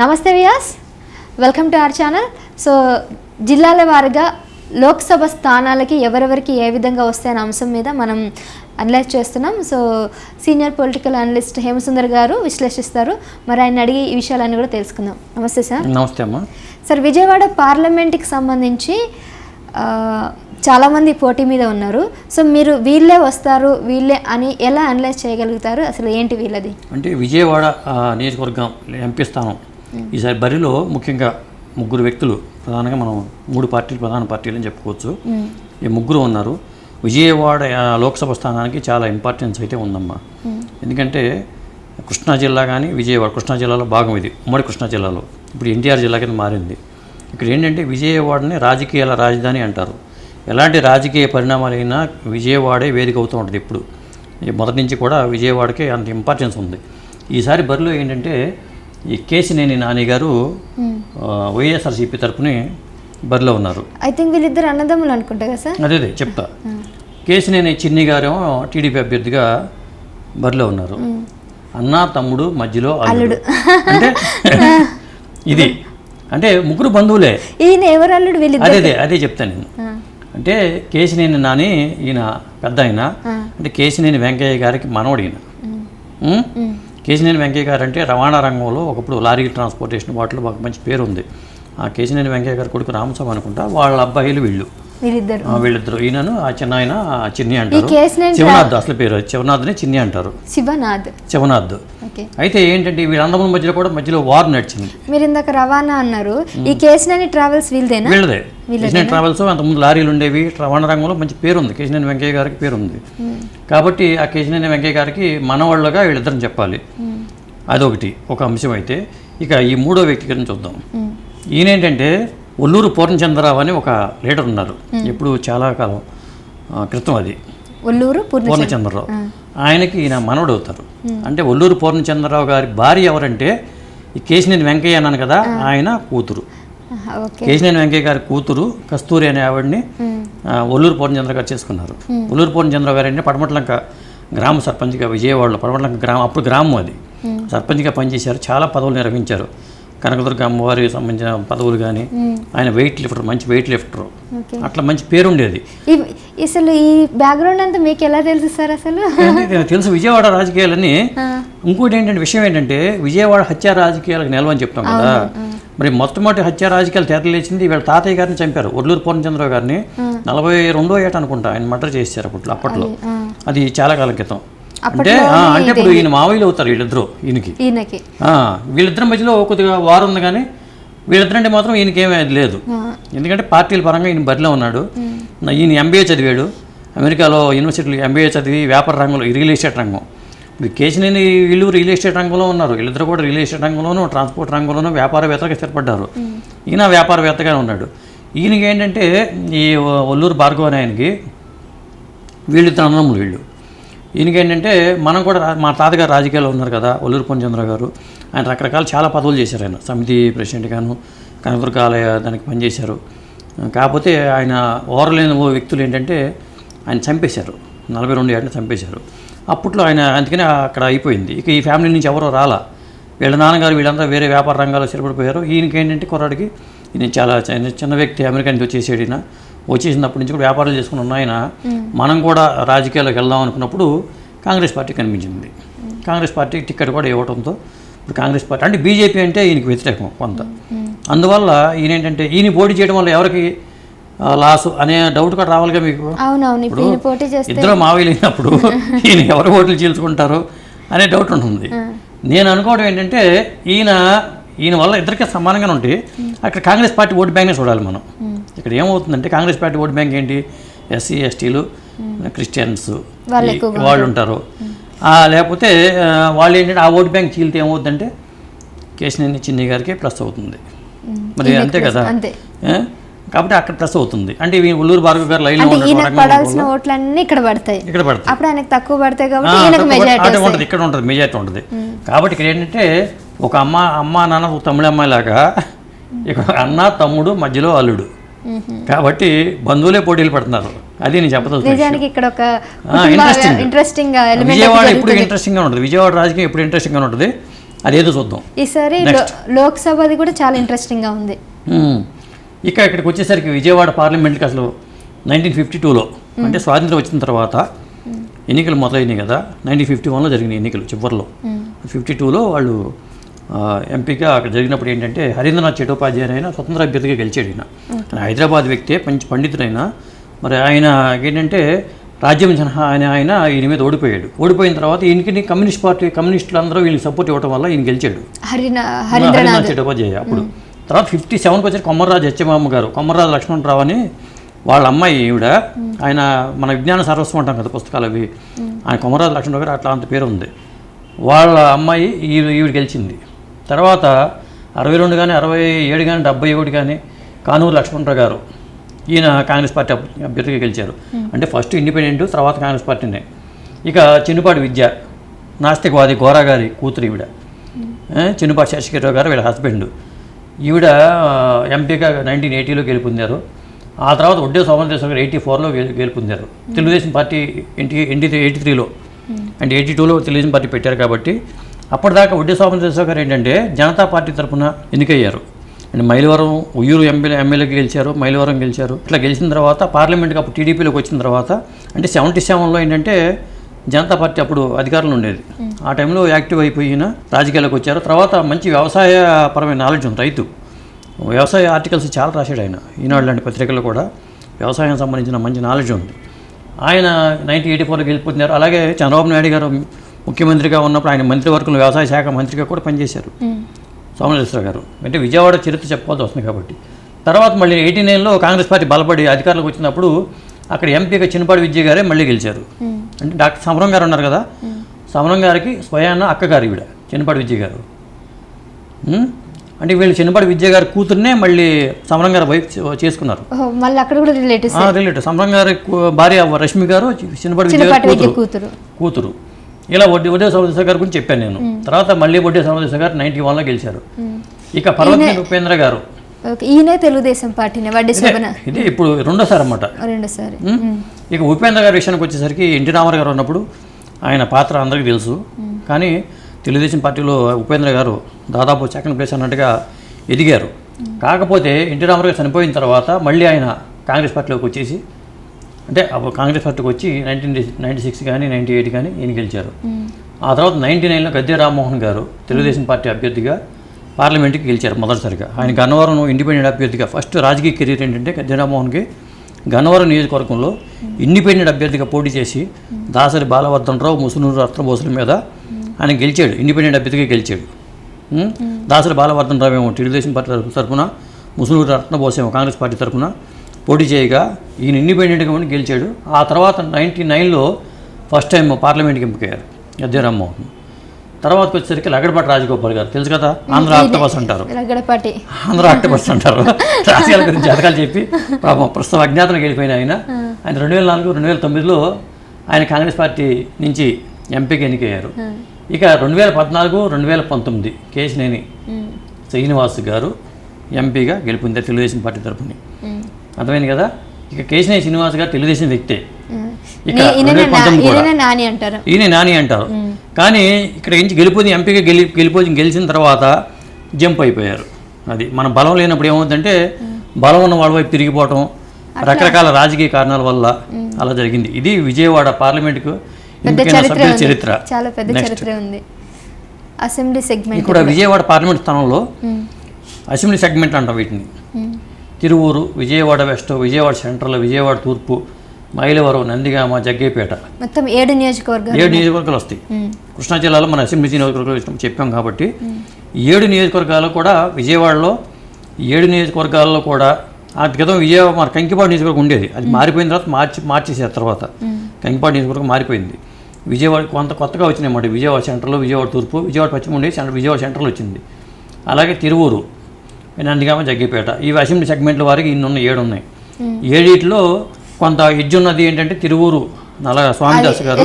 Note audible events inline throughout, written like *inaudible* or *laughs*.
నమస్తే వియాస్ welcome to our channel. So జిల్లాల వారీగా లోక్సభ స్థానాలకి ఎవరెవరికి ఏ విధంగా వస్తాయనే అంశం మీద మనం అనలైజ్ చేస్తున్నాం. So senior political analyst Hemasundar గారు విశ్లేషిస్తారు. మరి ఆయన అడిగి ఈ విషయాలన్నీ కూడా తెలుసుకుందాం. నమస్తే సార్. నమస్తే అమ్మా. సార్ విజయవాడ పార్లమెంట్కి సంబంధించి చాలామంది పోటీ మీద ఉన్నారు. సో మీరు వీళ్ళే వస్తారు వీళ్ళే అని ఎలా అనలైజ్ చేయగలుగుతారు? అసలు ఏంటి వీళ్ళది? అంటే విజయవాడ నియోజకవర్గం ఎంపీ స్థానం. ఈసారి బరిలో ముఖ్యంగా ముగ్గురు వ్యక్తులు ప్రధానంగా మనం మూడు పార్టీలు ప్రధాన పార్టీలు అని చెప్పుకోవచ్చు. ఈ ముగ్గురు ఉన్నారు. విజయవాడ లోక్సభ స్థానానికి చాలా ఇంపార్టెన్స్ అయితే ఉందమ్మా. ఎందుకంటే కృష్ణా జిల్లా కానీ విజయవాడ కృష్ణా జిల్లాలో భాగం ఇది ఉమ్మడి కృష్ణా జిల్లాలో. ఇప్పుడు ఎన్టీఆర్ జిల్లా కింద మారింది. ఇక్కడ ఏంటంటే విజయవాడని రాజకీయాల రాజధాని అంటారు. ఎలాంటి రాజకీయ పరిణామాలైనా విజయవాడే వేదిక అవుతూ ఉంటుంది ఇప్పుడు. మొదటి నుంచి కూడా విజయవాడకి అంత ఇంపార్టెన్స్ ఉంది. ఈసారి బరిలో ఏంటంటే ఈ కేసినేని నాని గారు వైఎస్ఆర్సీపీ తరపుని బరిలో ఉన్నారు. ఐ థింక్ వీళ్ళిద్దరు అన్నదమ్ములు అనుకుంటా కదా సార్? అదే అదే చెప్తా. కేసినేని చిన్ని గారేమో టీడీపీ అభ్యర్థిగా బరిలో ఉన్నారు. అన్న తమ్ముడు మధ్యలో అల్లుడు. అంటే ఇది. అంటే ముగ్గురు బంధువులే. ఈయన ఎవరు అల్లుడు అదే అదే అదే చెప్తాను నేను. అంటే కేసినేని నాని ఈయన పెద్ద ఆయన అంటే కేసినేని వెంకయ్య గారికి మనవడు ఈయన ఉం? కేసినేని వెంకయ్య గారు అంటే రవాణా రంగంలో ఒకప్పుడు లారీ ట్రాన్స్పోర్టేషన్ వాటిలో ఒక మంచి పేరు ఉంది ఆ కేసినేని వెంకయ్య గారి కొడుకు రామస్వామి అనుకుంటా వాళ్ళ అబ్బాయిలు వీళ్ళు వీళ్ళిద్దరు. వీళ్ళిద్దరు. ఈయనను ఆ చిన్న ఆయన చిన్ని అంటారు. శివనాథ్ అసలు పేరు. శివనాథ్ని చిన్ని అంటారు. శివనాథ్. శివనాథ్. అయితే ఏంటంటే వీళ్ళందరి మధ్యలో కూడా మధ్యలో వార్ నడిచింది. మీరు ఇందాక రవాణా అన్నారు. ఈ కేసినేని ట్రావెల్స్ వీళ్ళదేనా? వీళ్ళదే. కేశినేని ట్రావెల్స్ అంతకుముందు లారీలు ఉండేవి. రవాణా రంగంలో మంచి పేరు ఉంది. కేశినేని వెంకయ్య గారికి పేరు ఉంది. కాబట్టి ఆ కేశినేని వెంకయ్య గారికి మనవాళ్ళగా వీళ్ళిద్దరం చెప్పాలి. అదొకటి ఒక అంశం అయితే. ఇక ఈ మూడో వ్యక్తి గురించి చూద్దాం. ఈయనేంటంటే ఒల్లూరు పూర్ణచంద్రరావు అని ఒక లీడర్ ఉన్నారు. ఎప్పుడు చాలా కాలం క్రితం అది. ఒల్లూరు పూర్ణ పూర్ణచంద్రరావు. ఆయనకి ఈయన మనవడు అవుతారు. అంటే ఒల్లూరు పూర్ణచంద్రరావు గారి భార్య ఎవరంటే ఈ కేశినేని వెంకయ్య అన్నాను కదా ఆయన కూతురు. కేశినేని వెంకయ్య గారి కూతురు కస్తూరి అనే ఆవిడని ఒల్లూరు పూర్ణచంద్ర గారు చేసుకున్నారు. ఒల్లూరు పూర్ణచంద్ర గారు అంటే పడమట్లంక గ్రామ సర్పంచ్గా విజయవాడలో పడమట్లంక గ్రామం అప్పుడు గ్రామం అది. సర్పంచ్గా పనిచేశారు చాలా పదవులు నిర్వహించారు. కనకదుర్గ అమ్మవారికి సంబంధించిన పదవులు కానీ ఆయన వెయిట్ లిఫ్టర్ మంచి వెయిట్ లిఫ్టర్ అట్లా మంచి పేరు ఉండేది అసలు ఈ బ్యాక్గ్రౌండ్ అంతా మీకు ఎలా తెలుసు సార్ అసలు? తెలుసు విజయవాడ రాజకీయాలని ఇంకోటి ఏంటంటే విషయం ఏంటంటే విజయవాడ హత్య రాజకీయాలకు నిలవని చెప్తాం కదా. మరి మొట్టమొదటి హత్య రాజకీయాలు తెరలేచింది వీళ్ళ తాతయ్య గారిని చంపారు. ఒడ్లూరు పూర్ణచంద్రరావు గారిని. నలభై రెండో ఏట అనుకుంటా ఆయన మర్డర్ చేశారు అప్పట్లో అప్పట్లో. అది చాలా కాలం క్రితం. అంటే అంటే ఇప్పుడు ఈయన మావయ్యలు అవుతారు వీళ్ళిద్దరూ ఈయనకి. ఈయనకి. వీళ్ళిద్దరి మధ్యలో కొద్దిగా వారు ఉంది కానీ వీళ్ళిద్దరంటే మాత్రం ఈయనకేమీ అది లేదు. ఎందుకంటే పార్టీల పరంగా ఈయన బరిలో ఉన్నాడు. నా- ఈయన ఎంబీఏ చదివాడు. అమెరికాలో యూనివర్సిటీలో ఎంబీఏ చదివి వ్యాపార రంగంలో రియల్ ఎస్టేట్ రంగం. ఇప్పుడు కేసినేని వీళ్ళు రియల్ ఎస్టేట్ రంగంలో ఉన్నారు. వీళ్ళిద్దరు కూడా రియల్ ఎస్టేట్ రంగంలోనూ ట్రాన్స్పోర్ట్ రంగంలోనూ వ్యాపారవేత్తగా స్థిరపడ్డారు. ఈయన వ్యాపారవేత్తగానే ఉన్నాడు. ఈయనకి ఏంటంటే ఈ ఒల్లూరు భార్గవ్ అనే ఆయనకి వీళ్ళిద్దరు అన్నములు వీళ్ళు. ఈయనకేంటంటే మనం కూడా మా తాతగారు రాజకీయాల్లో ఉన్నారు కదా ఒల్లూరు పొంచంద్ర గారు. ఆయన రకరకాల చాలా పదవులు చేశారు ఆయన. సమితి ప్రెసిడెంట్ గాను కనకదుర్గ దానికి పనిచేశారు. కాకపోతే ఆయన ఓరలేని ఓ వ్యక్తులు ఏంటంటే ఆయన చంపేశారు. నలభై రెండు ఏళ్ళు చంపేశారు. అప్పట్లో ఆయన అందుకనే అక్కడ అయిపోయింది. ఇక ఈ ఫ్యామిలీ నుంచి ఎవరో రాలా. వీళ్ళ నాన్నగారు వీళ్ళంతా వేరే వ్యాపార రంగాల్లో స్థిరపడిపోయారు. ఈయనకి ఏంటంటే కుర్రాడికి ఈయన చాలా చిన్న చిన్న వ్యక్తి అమెరికా నుంచి వచ్చేసాడు ఈయన. వచ్చేసినప్పటి నుంచి కూడా వ్యాపారాలు చేసుకుని ఉన్న ఆయన మనం కూడా రాజకీయాల్లోకి వెళ్దాం అనుకున్నప్పుడు కాంగ్రెస్ పార్టీ కనిపించింది. కాంగ్రెస్ పార్టీకి టికెట్ కూడా ఇవ్వడంతో ఇప్పుడు కాంగ్రెస్ పార్టీ అంటే బీజేపీ అంటే ఈయనకి వ్యతిరేకం కొంత. అందువల్ల ఈయన ఏంటంటే ఈయన పోటీ చేయడం వల్ల ఎవరికి లాసు అనే డౌట్ కూడా రావాలిగా మీకు? ఇప్పుడు ఇద్దరు మావయ్యలు అయినప్పుడు *laughs* ఈయన ఎవరు ఓట్లు చీల్చుకుంటారు అనే డౌట్ ఉంటుంది. నేను అనుకోవడం ఏంటంటే ఈయన ఈయన వల్ల ఇద్దరికీ సమానంగానే ఉంటాయి అక్కడ కాంగ్రెస్ పార్టీ ఓటు బ్యాంక్నే చూడాలి మనం. ఇక్కడ ఏమవుతుందంటే కాంగ్రెస్ పార్టీ ఓటు బ్యాంక్ ఏంటి? ఎస్సీ ఎస్టీలు క్రిస్టియన్స్ వాళ్ళు ఉంటారు. లేకపోతే వాళ్ళు ఏంటంటే ఆ ఓటు బ్యాంక్ చీలితే ఏమవుతుందంటే కేశినేని చిన్ని గారికి ప్లస్ అవుతుంది. మరి అంతే కదా? కాబట్టి అక్కడ ప్లస్ అవుతుంది. అంటే ఉల్లూరు భార్గవ్ గారు రంగంలో పడాల్సిన ఓట్లన్నీ ఇక్కడ పడతాయి. ఇక్కడ పడుతుంది అప్పుడు ఆయనకు తక్కువ పడతాయి కాబట్టి ఇక్కడ ఉంటుంది మెజారిటీ ఉంటుంది. కాబట్టి ఇక్కడ ఏంటంటే ఒక అమ్మ అమ్మ నాన్న ఒక తమిళ అమ్మాయి లాగా ఇక్కడ అన్న తమ్ముడు మధ్యలో అల్లుడు. కాబట్టి బంధువులే పోటీలు పడుతున్నారు. అది నేను చెప్పదలుచుకున్నాను ఇక్కడ ఒక. ఇంట్రెస్టింగ్ ఎలిమెంట్ విజయవాడ ఎప్పుడు ఇంట్రెస్టింగ్గా ఉంటుంది. విజయవాడ రాజకీయం ఎప్పుడు ఇంట్రెస్టింగ్గా ఉంటుంది. అదేదో చూద్దాం. ఈసారి లోక్సభది కూడా చాలా ఇంట్రెస్టింగ్గా ఉంది. మ్మ్. ఇక ఇక్కడికి వచ్చేసరికి విజయవాడ పార్లమెంట్కి అసలు నైన్టీన్ ఫిఫ్టీ టూలో అంటే స్వాతంత్రం వచ్చిన తర్వాత ఎన్నికలు మొదలైనాయి కదా నైన్టీన్ ఫిఫ్టీ వన్లో జరిగిన ఎన్నికలు చివరిలో. ఫిఫ్టీ టూలో వాళ్ళు ఎంపీగా అక్కడ జరిగినప్పుడు ఏంటంటే హరీంద్రనాథ్ చటోపాధ్యాయ అయినా స్వతంత్ర అభ్యర్థిగా గెలిచాడు ఆయన హైదరాబాద్ వ్యక్తే మంచి పండితుడైన. మరి ఆయన ఏంటంటే రాజ్యం సలహా ఆయన ఆయన ఈయన మీద ఓడిపోయాడు. ఓడిపోయిన తర్వాత ఈయనకి కమ్యూనిస్ట్ పార్టీ కమ్యూనిస్టులు అందరూ వీళ్ళకి సపోర్ట్ ఇవ్వడం వల్ల ఈయన గెలిచాడు. హరీంద్రనాథ్. చటోపాధ్యాయ అప్పుడు. తర్వాత ఫిఫ్టీ సెవెన్కి వచ్చారు కొమ్మర్రాజు హెచ్చమామ గారు. కొమ్మర్రాజు లక్ష్మణరావు అని వాళ్ళ అమ్మాయి ఈవిడ. ఆయన మన విజ్ఞాన సర్వస్వం అంటాం కదా పుస్తకాలు అవి. ఆయన కొమ్మరాజు లక్ష్మణరావు గారు అట్లా అంత పేరు ఉంది వాళ్ళ అమ్మాయి ఈ ఈవిడ గెలిచింది. తర్వాత అరవై రెండు కానీ అరవై ఏడు కానీ డెబ్బై ఒకటి కానీ కానూరు లక్ష్మణరావు గారు ఈయన కాంగ్రెస్ పార్టీ అభ్- అభ్యర్థిగా గెలిచారు. అంటే ఫస్ట్ ఇండిపెండెంట్ తర్వాత కాంగ్రెస్ పార్టీనే. ఇక చిన్నుపాటి విద్య నాస్తికవాది గోరా గారి కూతురు ఈవిడ. చిన్నుపాటి శశికర్రావు గారు వీళ్ళ హస్బెండ్. ఈవిడ ఎంపీగా నైన్టీన్ ఎయిటీలో గెలుపొందారు. ఆ తర్వాత ఒడ్డే సోమదేశ్వర గారు ఎయిటీ ఫోర్లో గెలుపొందారు. Telugu Desam party NT NT eighty త్రీలో. అంటే ఎయిటీ టూలో తెలుగుదేశం పార్టీ పెట్టారు కాబట్టి అప్పటిదాకా ఒడ్డే సోమదేశ్వర గారు ఏంటంటే జనతా పార్టీ తరఫున ఎన్నికయ్యారు. అంటే మైలవరం ఉయ్యూరు ఎమ్మెల్యే ఎమ్మెల్యేకి గెలిచారు మైలవరం గెలిచారు. ఇట్లా గెలిచిన తర్వాత పార్లమెంట్కి అప్పుడు టీడీపీలోకి వచ్చిన తర్వాత అంటే సెవెంటీ సెవెన్లో ఏంటంటే జనతా పార్టీ అప్పుడు అధికారంలో ఉండేది. ఆ టైంలో యాక్టివ్ అయిపోయిన రాజకీయాలకు వచ్చారు. తర్వాత మంచి వ్యవసాయపరమైన నాలెడ్జ్ ఉంది రైతు. వ్యవసాయ ఆర్టికల్స్ చాలా రాశాడు ఆయన. ఈనాడు లాంటి పత్రికల్లో కూడా వ్యవసాయం సంబంధించిన మంచి నాలెడ్జ్ ఉంది. ఆయన నైన్టీన్ ఎయిటీ ఫోర్లో గెలిపోతున్నారు అలాగే చంద్రబాబు నాయుడు గారు ముఖ్యమంత్రిగా ఉన్నప్పుడు ఆయన మంత్రివర్గంలో వ్యవసాయ శాఖ మంత్రిగా కూడా పనిచేశారు. సోమేశ్వర గారు. అంటే విజయవాడ చరిత్ర చెప్పుకోవాల్సి వస్తుంది కాబట్టి. తర్వాత మళ్ళీ ఎయిటీ నైన్లో కాంగ్రెస్ పార్టీ బలపడి అధికారంలోకి వచ్చినప్పుడు అక్కడ ఎంపీగా చిన్నపాటి విజయ్ గారే మళ్ళీ గెలిచారు. అంటే డాక్టర్ సమరం గారు ఉన్నారు కదా. సమరం గారికి స్వయాన అక్కగారు ఈవిడ చిన్నపాటి విజయ్ గారు? అంటే వీళ్ళు చిన్నపాటి విజయ్ గారి కూతుర్నే మళ్ళీ సమరం గారు వైఫ్ చేసుకున్నారు. ఓహో, మళ్ళీ అక్కడ కూడా రిలేటివ్స్. రిలేటివ్ సమరం గారి భార్య రష్మి గారు చిన్నపాటి విజయ్ గారి కూతురు. కూతురు. ఇలా వడ్డీ వడ్డే సోమదేశ్వర గారి గురించి చెప్పాను నేను. తర్వాత మళ్ళీ వడ్డే సోమదేశ్వర గారు నైన్టీ వన్లో గెలిచారు. ఇక పర్వతనేని ఉపేంద్ర గారు. ఈయనే తెలుగుదేశం పార్టీనే వడ్డీ శోభన ఇది ఇప్పుడు రెండోసారి అన్నమాట. రెండోసారి. ఇక ఉపేంద్ర గారి విషయానికి వచ్చేసరికి ఎన్టీ రామారావు గారు ఉన్నప్పుడు ఆయన పాత్ర అందరికీ తెలుసు. కానీ తెలుగుదేశం పార్టీలో ఉపేంద్ర గారు దాదాపు సెకండ్ ప్లేస్ అన్నట్టుగా ఎదిగారు. కాకపోతే ఎన్టీ రామారావు గారు చనిపోయిన తర్వాత మళ్ళీ ఆయన కాంగ్రెస్ పార్టీలోకి వచ్చేసి అంటే అప్పుడు కాంగ్రెస్ పార్టీకి వచ్చి నైన్టీన్ నైంటీ సిక్స్ కానీ నైంటీ ఎయిట్ కానీ ఈయన గెలిచారు. ఆ తర్వాత నైంటీ నైన్లో గద్దె రామ్మోహన్ గారు తెలుగుదేశం పార్టీ అభ్యర్థిగా పార్లమెంట్కి గెలిచారు మొదటిసారిగా. ఆయన గన్నవరం ఇండిపెండెంట్ అభ్యర్థిగా ఫస్ట్ రాజకీయ కెరీర్ ఏంటంటే గద్దె రామ్మోహన్కి గన్నవరం నియోజకవర్గంలో ఇండిపెండెంట్ అభ్యర్థిగా పోటీ చేసి దాసరి బాలవర్ధనరావు ముసునూరు రత్నబోసుల మీద ఆయన గెలిచాడు. ఇండిపెండెంట్ అభ్యర్థిగా గెలిచాడు? దాసరి బాలవర్ధనరావు ఏమో తెలుగుదేశం పార్టీ తరపున ముసునూరు రత్నబోస్ ఏమో కాంగ్రెస్ పార్టీ తరపున పోటీ చేయగా ఈయన ఇండిపెండెంట్గా ఉండి గెలిచాడు. ఆ తర్వాత నైంటీ నైన్లో ఫస్ట్ టైం పార్లమెంట్కి ఎంపికయ్యారు గద్దె రామ్మోహన్ తర్వాతకి వచ్చేసరికి లగడపాటి రాజగోపాల్ గారు. తెలుసు కదా? ఆంధ్ర ఆక్టోబస్ అంటారు. రగడపాటి. ఆంధ్ర ఆక్టోబస్ అంటారు. రాజకీయాల గురించి జతకాలు చెప్పి పాపం ప్రస్తుతం అజ్ఞాతలకు వెళ్ళిపోయిన ఆయన. ఆయన రెండు వేల నాలుగు రెండు వేల తొమ్మిదిలో ఆయన కాంగ్రెస్ పార్టీ నుంచి ఎంపీకి ఎన్నికయ్యారు. ఇక రెండు వేల పద్నాలుగు రెండు వేల పంతొమ్మిది కేసినేని శ్రీనివాస్ గారు ఎంపీగా గెలుపొందారు తెలుగుదేశం పార్టీ తరపుని. అర్థమైంది కదా? ఇక కేసినేని శ్రీనివాస్ గారు తెలుగుదేశం వ్యక్తే. ఈయన నాని అంటారు. కానీ ఇక్కడ నుంచి గెలిపోయి ఎంపీగా గెలి గెలిపోయి గెలిచిన తర్వాత జంప్ అయిపోయారు. అది మన బలం లేనప్పుడు ఏమవుతుందంటే బలం ఉన్న వాళ్ళ వైపు తిరిగిపోవటం రకరకాల రాజకీయ కారణాల వల్ల అలా జరిగింది. ఇది విజయవాడ పార్లమెంటుకు చరిత్ర సభ్యుల ఉంది. చరిత్ర. చాలా పెద్ద చరిత్ర ఉంది. అసెంబ్లీ సెగ్మెంట్ ఇక్కడ విజయవాడ పార్లమెంట్ స్థానంలో అసెంబ్లీ సెగ్మెంట్ అంటాం వీటిని. తిరువూరు విజయవాడ వెస్ట్ విజయవాడ సెంట్రల్ విజయవాడ తూర్పు మైలవరం నందిగామ జగ్గేపేట. మొత్తం ఏడు నియోజకవర్గాలు ఏడు నియోజకవర్గాలు వస్తాయి. కృష్ణా జిల్లాలో మన అసెంబ్లీ నియోజకవర్గాలు ఇష్టం చెప్పాం కాబట్టి ఏడు నియోజకవర్గాలు కూడా విజయవాడలో ఏడు నియోజకవర్గాల్లో కూడా ఆ క్రితం విజయవాడ మన కంకిపాడు నియోజకవర్గం ఉండేది. అది మారిపోయిన తర్వాత మార్చి మార్చేసారు తర్వాత కంకిపాడు నియోజకవర్గం మారిపోయింది. విజయవాడ కొంత కొత్తగా వచ్చినాయి అన్నమాట. విజయవాడ సెంటర్లో విజయవాడ తూర్పు విజయవాడ పశ్చిమ ఉండేది సెంటర్ విజయవాడ సెంటర్లో వచ్చింది. అలాగే తిరువూరు నందిగామ జగ్గిపేట ఇవి అసెంబ్లీ సెగ్మెంట్ల వారికి ఇన్ని ఉన్నాయి ఏడు ఉన్నాయి ఏడిట్లో కొంత ఎడ్జ్ ఉన్నది ఏంటంటే తిరువూరు నల్ల స్వామిదాస్ గారు.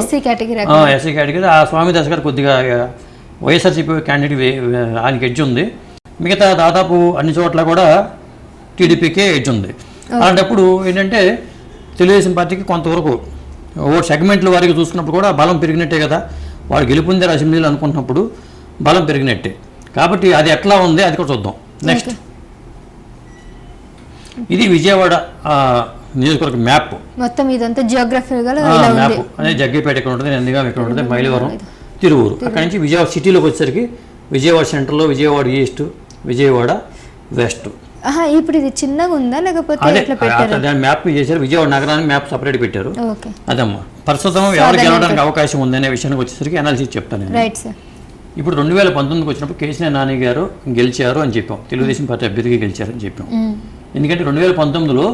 ఎస్సీ కేటగిరీ ఆ స్వామిదాస్ గారు కొద్దిగా వైఎస్ఆర్సీపీ క్యాండిడేట్ ఆయనకి ఎడ్జ్ ఉంది. మిగతా దాదాపు అన్ని చోట్ల కూడా టీడీపీకే ఎడ్జ్ ఉంది. అలాంటప్పుడు ఏంటంటే తెలుగుదేశం పార్టీకి కొంతవరకు ఓ సెగ్మెంట్ల వారికి చూసుకున్నప్పుడు కూడా బలం పెరిగినట్టే కదా. వాడు గెలుపొందారు అసెంబ్లీలో అనుకుంటున్నప్పుడు బలం పెరిగినట్టే. కాబట్టి అది ఎట్లా ఉంది అది కూడా చూద్దాం. నెక్స్ట్. ఇది విజయవాడ నియోజకవర్గ మ్యాప్. మొత్తం ఇదంతా ఇలా మ్యాప్ అదే జగ్గేపేట ఇక్కడ ఉంటుంది నందిగాం ఇక్కడ ఉంటుంది మైలవరం తిరువూరు. అక్కడి నుంచి విజయవాడ సిటీలోకి వచ్చేసరికి విజయవాడ సెంటర్లో విజయవాడ ఈస్ట్ విజయవాడ వెస్ట్. ఇప్పుడు ఇది చిన్నగా ఉందా లేకపోతే దాని మ్యాప్ చేశారు. విజయవాడ నగరానికి మ్యాప్ సపరేట్ పెట్టారు. అదమ్మా. ప్రస్తుతం ఎవరు గెలవడానికి అవకాశం ఉందనే విషయానికి వచ్చేసరికి అనాలిసిస్ చెప్తాను రైట్ సార్ ఇప్పుడు రెండు వేల పంతొమ్మిదికి వచ్చినప్పుడు కేసీఆర్ నాని గారు గెలిచారు అని చెప్పాం. తెలుగుదేశం పార్టీ అభ్యర్థిగా గెలిచారని చెప్పాం. ఎందుకంటే రెండు వేల పంతొమ్మిదిలో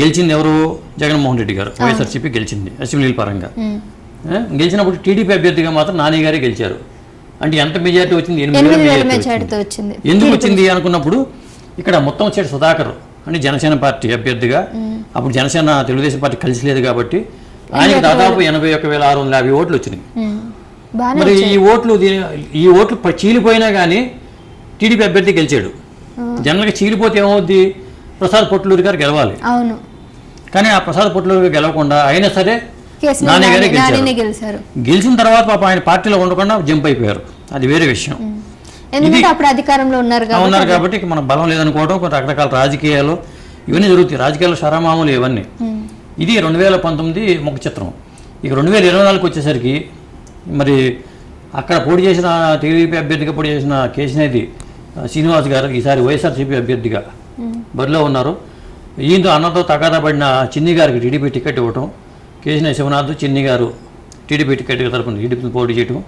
గెలిచింది ఎవరు? జగన్మోహన్ రెడ్డి గారు. వైఎస్ఆర్సీపీ గెలిచింది అసెంబ్లీ పరంగా? గెలిచినప్పుడు టీడీపీ అభ్యర్థిగా మాత్రం నాని గారే గెలిచారు. అంటే ఎంత మెజారిటీ వచ్చింది? ఎనిమిది వేల మెజారిటీ వచ్చింది. ఎందుకు వచ్చింది అనుకున్నప్పుడు ఇక్కడ మొత్తం వచ్చేది సుధాకర్ అంటే జనసేన పార్టీ అభ్యర్థిగా. అప్పుడు జనసేన తెలుగుదేశం పార్టీ కలిసి లేదు కాబట్టి ఆయనకి దాదాపు ఎనభై ఒక వేల ఆరు వందల యాభై ఓట్లు వచ్చినాయి. మరి ఈ ఓట్లు దీని- ఈ ఓట్లు చీలిపోయినా కానీ టీడీపీ అభ్యర్థి గెలిచాడు. జనరల్గా చీలిపోతే ఏమవుద్ది? ప్రసాద్ పొట్లూరి గారు గెలవాలి. అవును. కానీ ఆ ప్రసాద్ పొట్లూరి గారు గెలవకుండా అయినా సరే నాని గారే గెలిచారు. గెలిచిన తర్వాత పాప ఆయన పార్టీలో ఉండకుండా జంప్ అయిపోయారు. అది వేరే విషయం. ఎందుకంటే అప్పుడు అధికారంలో ఉన్నారు ఉన్నారు కాబట్టి. మన బలం లేదనుకోవడం కొంత రకరకాల రాజకీయాలు ఇవన్నీ జరుగుతాయి. రాజకీయాలు షరామాములు ఇవన్నీ. ఇది రెండు వేల పంతొమ్మిది ముఖ చిత్రం. ఇక రెండు వేల ఇరవై నాలుగుకి వచ్చేసరికి మరి అక్కడ పోటీ చేసిన టీడీపీ అభ్యర్థిగా పోటీ చేసిన కేశినేది ఆ, శ్రీనివాస్ గారు ఈసారి వైఎస్ఆర్సీపీ అభ్యర్థిగా బరిలో ఉన్నారు. ఈయనతో అన్నతో తగాదా పడిన చిన్ని గారికి టీడీపీ టికెట్ ఇవ్వటం కేశినే శివనాథ్ చిన్ని గారు టీడీపీ టికెట్ తరపున టీడీపీ పోటీ చేయటం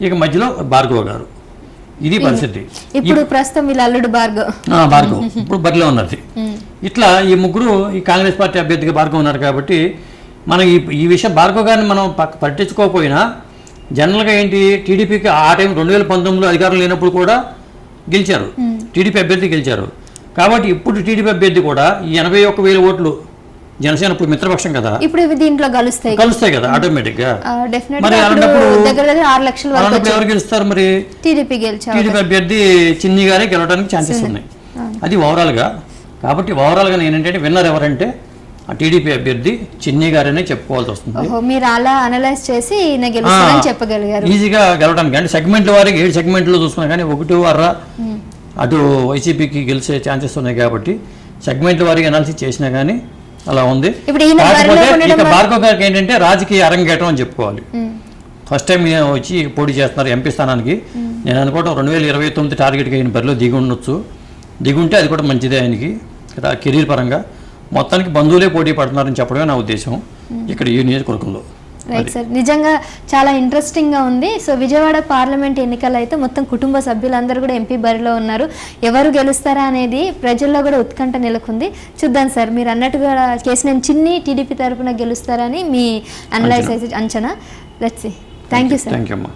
ఇక మధ్యలో భార్గవ గారు. ఇది పరిస్థితి. ఇప్పుడు ప్రస్తుతం వీళ్ళ అల్లుడు భార్గవ్. భార్గవ్. ఇప్పుడు బరిలో ఉన్నది. ఇట్లా ఈ ముగ్గురు ఈ కాంగ్రెస్ పార్టీ అభ్యర్థిగా భార్గవ్ ఉన్నారు కాబట్టి మనం ఈ ఈ విషయం భార్గవ్ గారిని మనం పట్టించుకోకపోయినా జనరల్గా ఏంటి టీడీపీకి ఆ టైం రెండు వేల పంతొమ్మిదిలో అధికారం లేనప్పుడు కూడా గెలిచారు. టీడీపీ అభ్యర్థి గెలిచారు. కాబట్టి ఇప్పుడు టీడీపీ అభ్యర్థి కూడా ఈ ఎనభై ఒక్క వేల ఓట్లు జనసేన ఇప్పుడు మిత్రపక్షం కదా. ఇప్పుడు దీంట్లో కలుస్తాయి. కలుస్తాయి కదా మరి గా అలాంటప్పుడు- అలాంటప్పుడు ఎవరు గెలుస్తారు మరి? టీడీపీ అభ్యర్థి చిన్ని గారే గెలవడానికి ఛాన్సెస్ ఉన్నాయి. అది ఓవరాల్గా. కాబట్టి ఓవరాల్గా నేను ఏంటంటే విన్నర్ ఎవరంటే టీడీపీ అభ్యర్థి చిన్ని గారనే చెప్పుకోవాల్సి వస్తుంది. మీరు అలా అనలైజ్ చేసి చెప్పగలిగారు. ఈజీగా గెలవడానికి అంటే సెగ్మెంట్ల వారికి ఏడు సెగ్మెంట్లో చూసుకున్నా కానీ ఒకటి అర్ర అటు వైసీపీకి గెలిచే ఛాన్సెస్ ఉన్నాయి కాబట్టి సెగ్మెంట్ల వారికి అనాలిసిస్ చేసినా కానీ అలా ఉంది. ఇక భార్గవ్ గారికి ఏంటంటే రాజకీయ అరంగేటం అని చెప్పుకోవాలి. ఫస్ట్ టైం వచ్చి పోటీ చేస్తున్నారు ఎంపీ స్థానానికి. నేను అనుకోవడం రెండు వేల ఇరవై తొమ్మిది టార్గెట్కి ఆయన బరిలో దిగి ఉండొచ్చు. దిగి ఉంటే అది కూడా మంచిదే ఆయనకి. కెరీర్ పరంగా. మొత్తానికి బంధువులే పోటీ పడుతున్నారని చెప్పడమే నా ఉద్దేశం ఇక్కడ ఈ నియోజకవర్గంలో. రైట్ సార్ నిజంగా చాలా ఇంట్రెస్టింగ్గా ఉంది. సో విజయవాడ పార్లమెంట్ ఎన్నికలు అయితే మొత్తం కుటుంబ సభ్యులందరూ కూడా ఎంపీ బరిలో ఉన్నారు. ఎవరు గెలుస్తారా అనేది ప్రజల్లో కూడా ఉత్కంఠ నెలకొంది. చూద్దాం సార్ మీరు అన్నట్టుగా కేసీఆర్ చిన్ని టీడీపీ తరపున గెలుస్తారని మీ అనలైజ్ అంచనా. Let's thank you sir